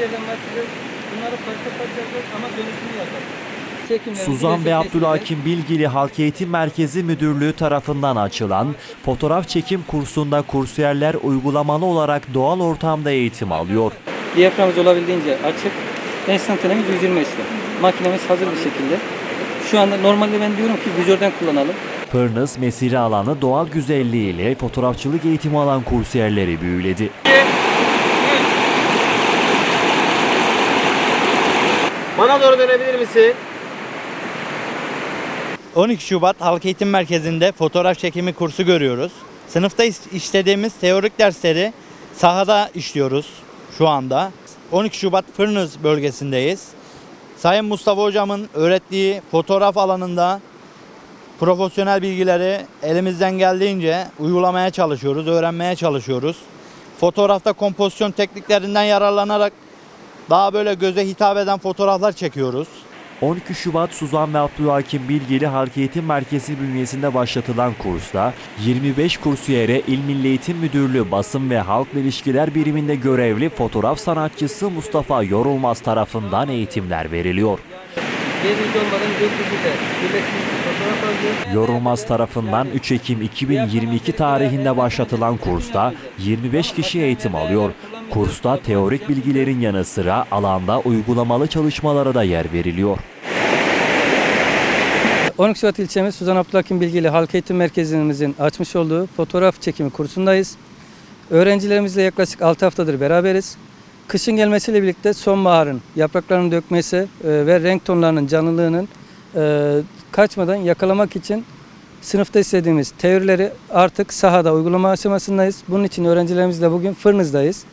Bunları parça parça ama dönüşümü Suzan ve. Abdülhakim Bilgili Halk Eğitim Merkezi Müdürlüğü tarafından açılan fotoğraf çekim kursunda kursiyerler uygulamalı olarak doğal ortamda eğitim alıyor. Diyaframımız olabildiğince açık. Enstantanemiz 120 esnaf. Makinemiz hazır bir şekilde. Şu anda normalde ben diyorum ki vizörden kullanalım. Fırnız mesire alanı doğal güzelliğiyle fotoğrafçılık eğitimi alan kursiyerleri büyüledi. Bana doğru dönebilir misin? 12 Şubat Halk Eğitim Merkezi'nde fotoğraf çekimi kursu görüyoruz. Sınıfta işlediğimiz teorik dersleri sahada işliyoruz şu anda. 12 Şubat Fırnız bölgesindeyiz. Sayın Mustafa Hocam'ın öğrettiği fotoğraf alanında profesyonel bilgileri elimizden geldiğince uygulamaya çalışıyoruz, öğrenmeye çalışıyoruz. Fotoğrafta kompozisyon tekniklerinden yararlanarak daha böyle göze hitap eden fotoğraflar çekiyoruz. 12 Şubat Suzan ve Abdülhakim Bilgili Halk Eğitim Merkezi bünyesinde başlatılan kursta 25 kursiyere İl Milli Eğitim Müdürlüğü Basın ve Halkla İlişkiler Biriminde görevli fotoğraf sanatçısı Mustafa Yorulmaz tarafından eğitimler veriliyor. Yorulmaz tarafından 3 Ekim 2022 tarihinde başlatılan kursta 25 kişi eğitim alıyor. Kursta teorik bilgilerin yanı sıra alanda uygulamalı çalışmalara da yer veriliyor. 12 Şubat ilçemiz Suzan Abdülhakim Bilgili Halk Eğitim Merkezimizin açmış olduğu fotoğraf çekimi kursundayız. Öğrencilerimizle yaklaşık 6 haftadır beraberiz. Kışın gelmesiyle birlikte sonbaharın yapraklarının dökmesi e, ve renk tonlarının canlılığının e, kaçmadan yakalamak için sınıfta istediğimiz teorileri artık sahada uygulama aşamasındayız. Bunun için öğrencilerimizle bugün Fırnız'dayız.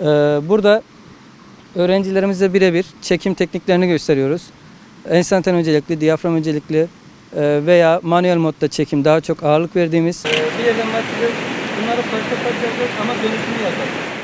E, Burada öğrencilerimize birebir çekim tekniklerini gösteriyoruz. Enstantan öncelikli, diyafram öncelikli e, veya manuel modda çekim daha çok ağırlık verdiğimiz. Bir yerden başlayacağız. Bunları parça parça yapacağız ama dönüşümü yapacağız.